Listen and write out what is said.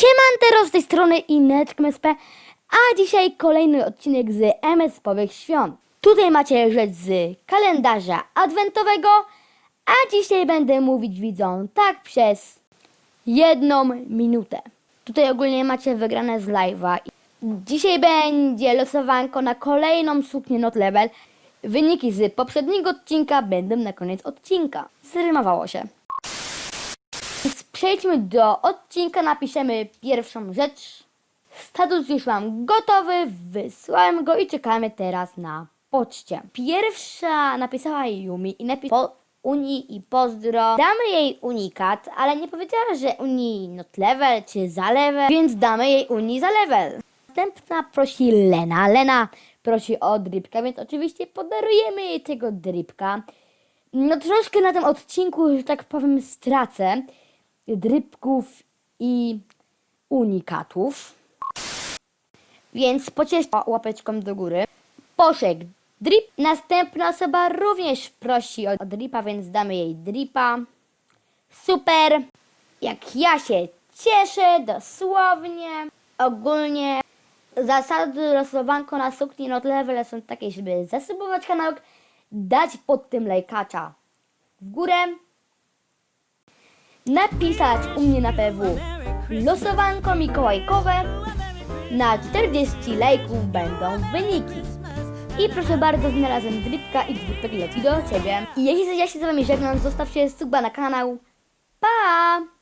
Siemantero z tej strony Ineczka MSP, a dzisiaj kolejny odcinek z MS-powych świąt. Tutaj macie rzecz z kalendarza adwentowego, a dzisiaj będę mówić widzom tak przez jedną minutę. Tutaj ogólnie macie wygrane z live'a. Dzisiaj będzie losowanko na kolejną suknię Not Level. Wyniki z poprzedniego odcinka będą na koniec odcinka. Zrymowało się. Przejdźmy do odcinka, napiszemy pierwszą rzecz. Status już mam gotowy, wysłałem go i czekamy teraz na poczcie. Pierwsza napisała Yumi i napisała po Unii i pozdro. Damy jej unikat, ale nie powiedziała, że Unii not level czy za level, więc damy jej Unii za level. Następna prosi Lena. Lena prosi o dripka, więc oczywiście podarujemy jej tego dripka. No troszkę na tym odcinku, że tak powiem, stracę drybków i unikatów. Więc pociesz łapeczką do góry. Poszek drip. Następna osoba również prosi o dripa, więc damy jej dripa. Super. Jak ja się cieszę, dosłownie. Ogólnie zasady losowanko na sukni not level są takie, żeby zasypować kanał, dać pod tym lajkacza w górę, napisać u mnie na PW losowanko mikołajkowe. Na 40 lajków będą wyniki. I proszę bardzo, znalazłem dripka i dripek leci do Ciebie. I jeśli ja się z Wami żegnam, zostawcie suba na kanał. Pa!